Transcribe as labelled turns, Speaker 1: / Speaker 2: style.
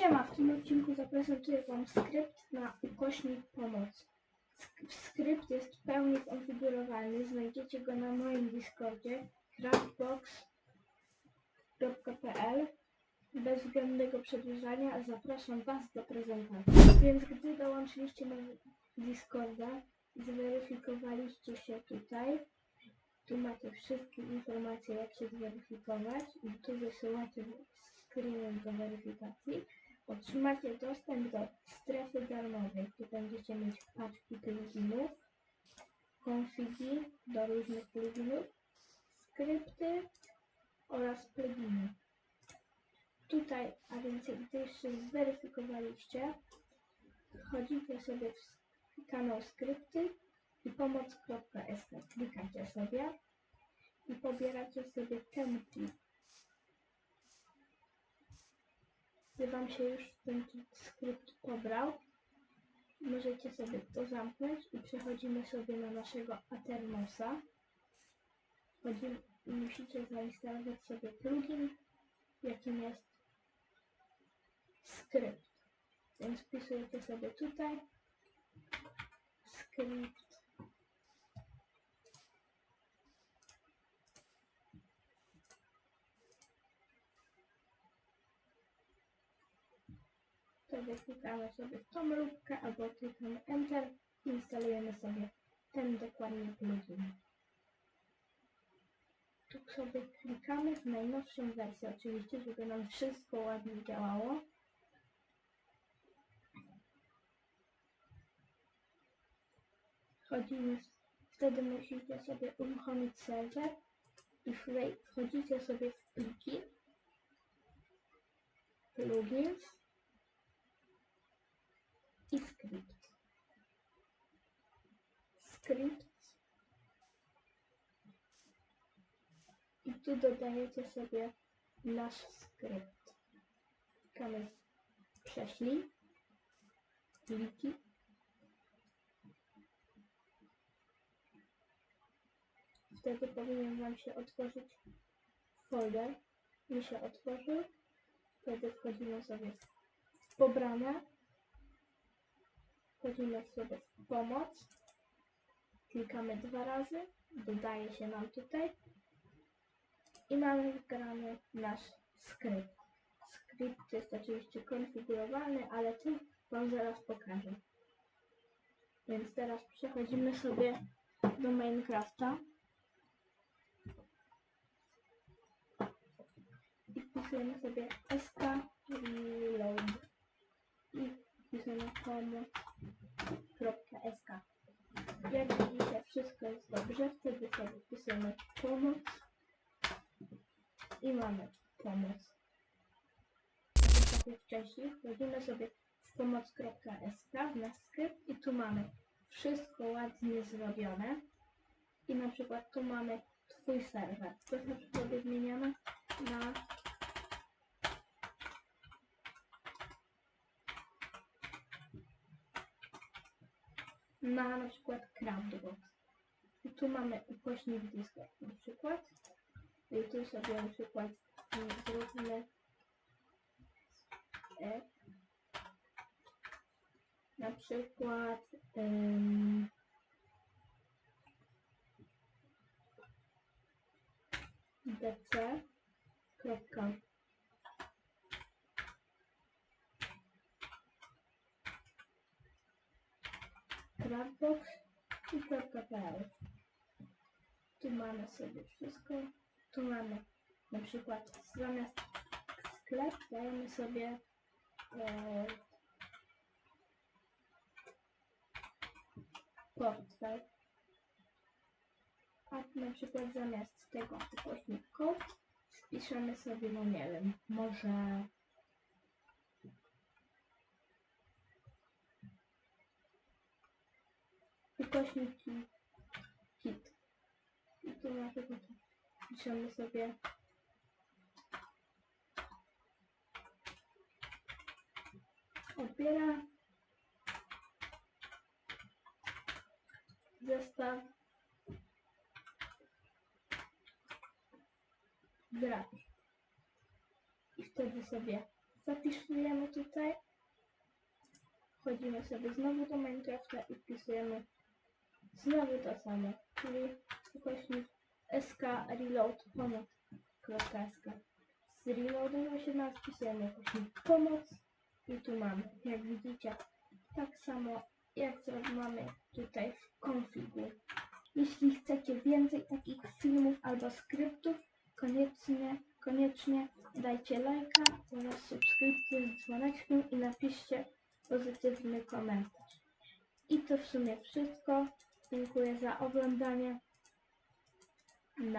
Speaker 1: Siema, w tym odcinku zaprezentuję Wam skrypt na ukośnik pomoc. Sk- Skrypt jest w pełni konfigurowalny, znajdziecie go na moim Discordzie craftbox.pl Bez względnego przedłużania zapraszam Was do prezentacji. Więc gdy dołączyliście na Discorda, zweryfikowaliście się tutaj, tu macie wszystkie informacje jak się zweryfikować i tu wysyłacie screeny do weryfikacji. Otrzymacie dostęp do strefy darmowej, gdzie będziecie mieć paczki pluginów, konfigi do różnych pluginów, skrypty oraz pluginy. Tutaj, a więc gdy się zweryfikowaliście, wchodzicie sobie w kanał skrypty i pomoc.sk. Klikacie sobie i pobieracie sobie ten plik. Gdy Wam się już ten skrypt pobrał, możecie sobie to zamknąć i przechodzimy sobie na naszego Aternosa. Chodzimy, musicie zainstalować sobie plugin, jakim jest skrypt. Więc wpisujecie sobie tutaj skrypt Wtedy klikamy sobie tą lubkę albo klikamy Enter i instalujemy sobie ten dokładnie plugin. Tu sobie klikamy w najnowszą wersję, oczywiście, żeby nam wszystko ładnie działało. Wchodzimy, wtedy musicie sobie uruchomić serwer i wchodzicie sobie w pliki, plugins i skrypt. Skrypt. I tu dodajecie sobie nasz skrypt. Klikamy prześlij. Pliki. Wtedy powinien Wam się otworzyć folder. Mi się otworzył. Wtedy wchodzimy sobie w pobrane. Wchodzimy w pomoc. Klikamy dwa razy. Dodaje się nam tutaj. I mamy wgrany nasz skrypt. Skrypt jest oczywiście konfigurowany, ale to Wam zaraz pokażę. Więc teraz przechodzimy sobie do Minecrafta. I wpisujemy sobie sk reload. I wpisujemy pomoc.sk. Jak widzicie, wszystko jest dobrze. Wtedy sobie wpisujemy pomoc. I mamy pomoc. Tak jak wcześniej, wchodzimy sobie w pomoc.sk w nasz skrypt i tu mamy wszystko ładnie zrobione. I na przykład tu mamy Twój serwer. To sobie zmieniamy na na na przykład Craftbox. I tu mamy ukośnik Discord na przykład. I tu sobie na przykład zróbmy e, na przykład ym, dc Craftbox i .pl Tu mamy sobie wszystko. Tu mamy na przykład zamiast sklep dajemy sobie e, portfel. A na przykład zamiast tego ukośnik kod wpiszemy sobie, no nie wiem, może ukośniki hit. I tu na przykład piszemy sobie odbiera zestaw gracz. I wtedy sobie zapisujemy tutaj. Wchodzimy sobie znowu do Minecrafta i wpisujemy znowu to samo, czyli ukośnik sk reload pomoc.sk. Z reloadem się nas wpisujemy ukośnik pomoc i tu mamy, jak widzicie, tak samo jak zro- mamy tutaj w konfigu. Jeśli chcecie więcej takich filmów albo skryptów, koniecznie, koniecznie dajcie lajka oraz subskrypcję z dzwoneczkiem i napiszcie pozytywny komentarz. I to w sumie wszystko. Dziękuję za oglądanie. Na